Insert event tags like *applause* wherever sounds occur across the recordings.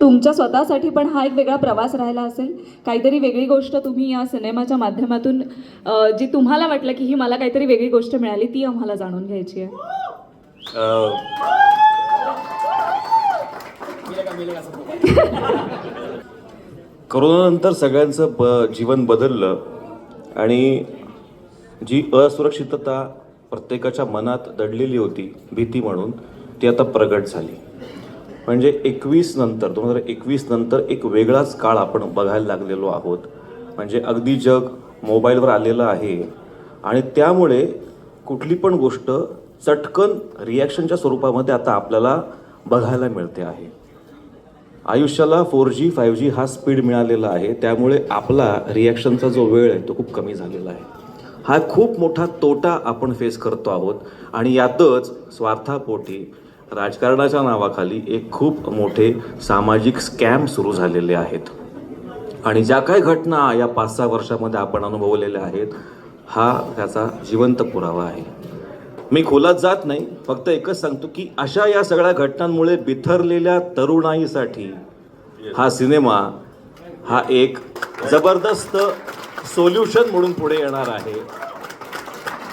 तुमच्या स्वतःसाठी पण हा एक वेगळा प्रवास राहिला असेल. काहीतरी वेगळी गोष्ट तुम्ही या सिनेमाच्या माध्यमातून जी तुम्हाला वाटलं की ही मला काहीतरी वेगळी गोष्ट मिळाली ती आम्हाला जाणून घ्यायची आहे. *laughs* करोनानंतर सगळ्यांचं ब जीवन बदललं आणि जी असुरक्षितता प्रत्येकाच्या मनात दडलेली होती भीती म्हणून ती आता प्रगट झाली. म्हणजे एकवीस नंतर दोन हजार एकवीस नंतर एक वेगळाच काळ आपण बघायला लागलेलो आहोत. म्हणजे अगदी जग मोबाईलवर आलेलं आहे. आणि त्यामुळे कुठली पण गोष्ट चटकन रिॲक्शनच्या स्वरूपामध्ये आता आपल्याला बघायला मिळते आहे. आयुष्याला फोर जी फाईव्ह जी हा स्पीड मिळालेला आहे. त्यामुळे आपला रिॲक्शनचा जो वेळ आहे तो खूप कमी झालेला आहे. हा खूप मोठा तोटा आपण फेस करतो आहोत. आणि यातच स्वार्थापोटी राजकारणाच्या नावाखाली एक खूप मोठे सामाजिक स्कॅम सुरू झालेले आहेत. आणि ज्या काही घटना या पाच सहा वर्षामध्ये आपण अनुभवलेल्या आहेत हा त्याचा जिवंत पुरावा आहे. मी खोलात जात नाही फक्त एकच सांगतो की अशा या सगळ्या घटनांमुळे बिथरलेल्या तरुणाईसाठी हा सिनेमा हा एक जबरदस्त सोल्युशन म्हणून पुढे येणार आहे.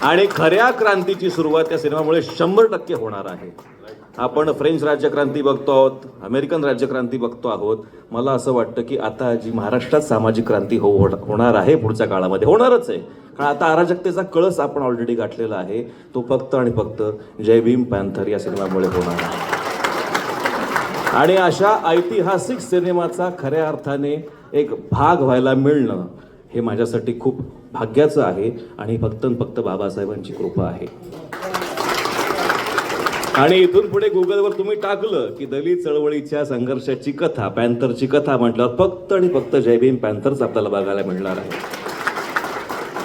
आणि खऱ्या क्रांतीची सुरुवात या सिनेमामुळे शंभर टक्के होणार आहे. आपण फ्रेंच राज्यक्रांती बघतो आहोत अमेरिकन राज्यक्रांती बघतो आहोत. मला असं वाटतं की आता जी महाराष्ट्रात सामाजिक क्रांती हो होणार आहे पुढच्या काळामध्ये होणारच आहे. कारण आता अराजकतेचा कळस आपण ऑलरेडी गाठलेला आहे. तो फक्त आणि फक्त जय भीम पॅन्थर या सिनेमामुळे होणार आहे. आणि अशा ऐतिहासिक सिनेमाचा खऱ्या अर्थाने एक भाग व्हायला मिळणं हे माझ्यासाठी खूप भाग्याचं आहे आणि फक्त आणि फक्त बाबासाहेबांची कृपा आहे. आणि इथून पुढे गुगलवर तुम्ही टाकलं की दलित चळवळीच्या संघर्षाची कथा पॅन्थरची कथा म्हटल्यावर फक्त आणि फक्त जय भीम पॅन्थरच आपल्याला बघायला मिळणार आहे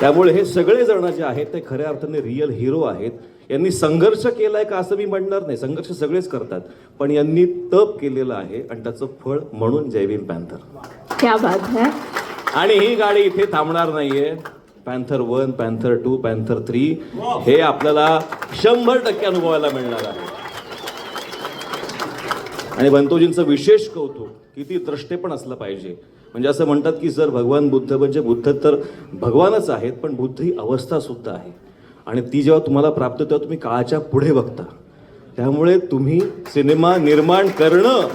त्यामुळे हे सगळे जण जे आहेत ते खऱ्या अर्थाने रिअल हिरो आहेत. यांनी संघर्ष केलाय का असं मी म्हणणार नाही. संघर्ष सगळेच करतात. पण यांनी तप केलेलं आहे आणि त्याचं फळ म्हणून जय भीम पॅन्थर. क्या बात है. आणि ही गाडी इथे थांबणार नाहीये. Panther one panther two panther three हे आपल्याला शंभर टक्के अनुभवायला मिळणार आहे. आणि बंतोजींचं विशेष कौतुक किती द्रष्टे पण असलं पाहिजे. म्हणजे असं म्हणतात की सर भगवान बुद्ध म्हणजे बुद्ध तर भगवानच आहेत पण बुद्ध ही अवस्था सुद्धा आहे. आणि ती जेव्हा तुम्हाला प्राप्त होते तेव्हा तुम्ही काळाच्या पुढे बघता. त्यामुळे तुम्ही सिनेमा निर्माण करणं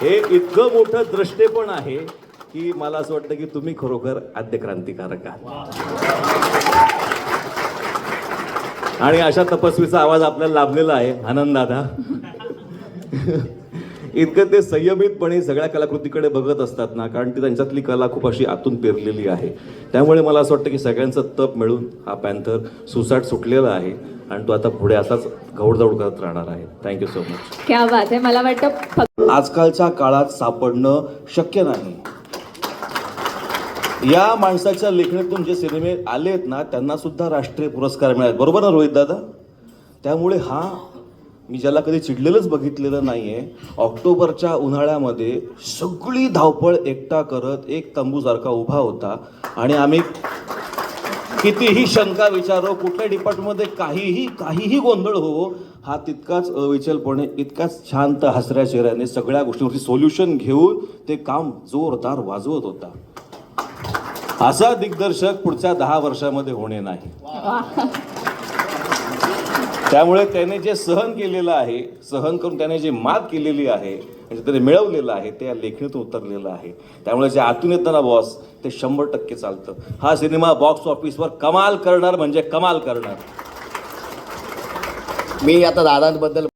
हे इतकं मोठं द्रष्टेपण आहे. की मला असं वाटतं की तुम्ही खरोखर आद्य क्रांतिकारक आहात. आणि अशा तपस्वीचा आवाज आपल्याला लाभलेला आहे आनंद दादा इतकं ते संयमितपणे सगळ्या कलाकृतीकडे बघत असतात ना कारण ती त्यांच्यातली कला खूप अशी आतून पेरलेली आहे. त्यामुळे मला असं वाटतं की सगळ्यांचं तप मिळून हा पॅन्थर सुसाट सुटलेला आहे आणि तो आता पुढे असाच गौडदौड करत राहणार आहे. थँक्यू सो मच क्या बात आहे. मला वाटतं आजकालच्या काळात सापडणं शक्य नाही. या माणसाच्या लेखणीतून जे सिनेमे आलेत ना त्यांना सुद्धा राष्ट्रीय पुरस्कार मिळाले बरोबर ना रोहित दादा? त्यामुळे हा मी ज्याला कधी चिडलेलंच बघितलेलं नाही आहे ऑक्टोबरच्या उन्हाळ्यामध्ये सगळी धावपळ एकटा करत एक तंबूसारखा उभा होता. आणि आम्ही कितीही शंका विचारो कुठल्या डिपार्टमेंटमध्ये काहीही काहीही गोंधळ हो हा तितकाच अविचलपणे इतकाच शांत हसऱ्या चेहऱ्याने सगळ्या गोष्टींवरती सोल्युशन घेऊन ते काम जोरदार वाजवत होता. असा दिग्दर्शक पुढच्या दहा वर्षामध्ये होणे नाही. त्यामुळे त्याने जे सहन केलेलं आहे सहन करून त्याने जे मात केलेली आहे म्हणजे त्याने मिळवलेलं आहे ते या लेखणीतून उतरलेलं आहे. त्यामुळे जे आतून येतं ना बॉस ते शंभर टक्के चालतं. हा सिनेमा बॉक्स ऑफिसवर कमाल करणार म्हणजे कमाल करणार. मी आता दादांबद्दल